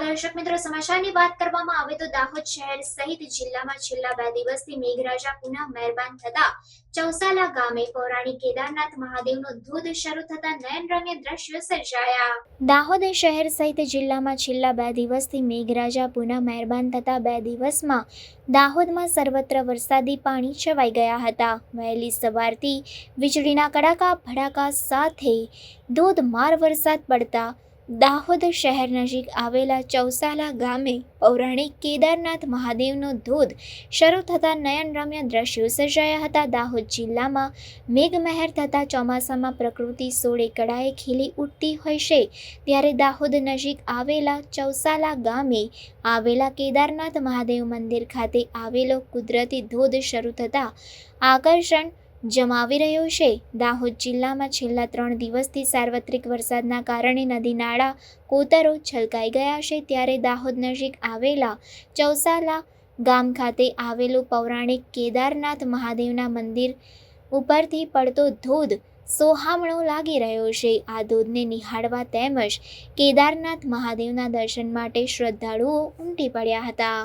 દર્શક મિત્રો, સમાચારની વાત કરવામાં આવે તો દાહોદ શહેર સહિત જિલ્લામાં છેલ્લા બે દિવસથી મેઘરાજા પુનઃ મહેરબાન થતા ચૌસાલા ગામે પૌરાણિક કેદારનાથ મહાદેવનો ધોધ શરૂ થતા નયનરમ્ય દ્રશ્યો સર્જાયા. દાહોદ શહેર સહિત જિલ્લામાં છેલ્લા બે દિવસથી મેઘરાજા પુનઃ મહેરબાન થતા બે દિવસમાં દાહોદમાં સર્વત્ર વરસાદી પાણી છવાઈ ગયા હતા. વહેલી સવારથી વીજળીના કડાકા ભડાકા સાથે ધોધમાર વરસાદ પડતા દાહોદ શહેર નજીક આવેલા ચૌસાલા ગામે પૌરાણિક કેદારનાથ મહાદેવનો ધોધ શરૂ થતાં નયનરમ્ય દ્રશ્યો સર્જાયા હતા. દાહોદ જિલ્લામાં મેઘમહેર થતાં ચોમાસામાં પ્રકૃતિ સોળે કળાએ ખીલી ઉઠતી હોય છે. ત્યારે દાહોદ નજીક આવેલા ચૌસાલા ગામે આવેલા કેદારનાથ મહાદેવ મંદિર ખાતે આવેલો કુદરતી ધોધ શરૂ થતાં આકર્ષણ જમાવી રહ્યો છે. દાહોદ જિલ્લામાં છેલ્લા ત્રણ દિવસથી સાર્વત્રિક વરસાદના કારણે નદી નાળા, કોતરો છલકાઈ ગયા છે. ત્યારે દાહોદ નજીક આવેલા ચૌસાલા ગામ ખાતે આવેલું પૌરાણિક કેદારનાથ મહાદેવના મંદિર ઉપરથી પડતો ધોધ સોહામણો લાગી રહ્યો છે. આ ધોધને નિહાળવા તેમજ કેદારનાથ મહાદેવના દર્શન માટે શ્રદ્ધાળુઓ ઉમટી પડ્યા હતા.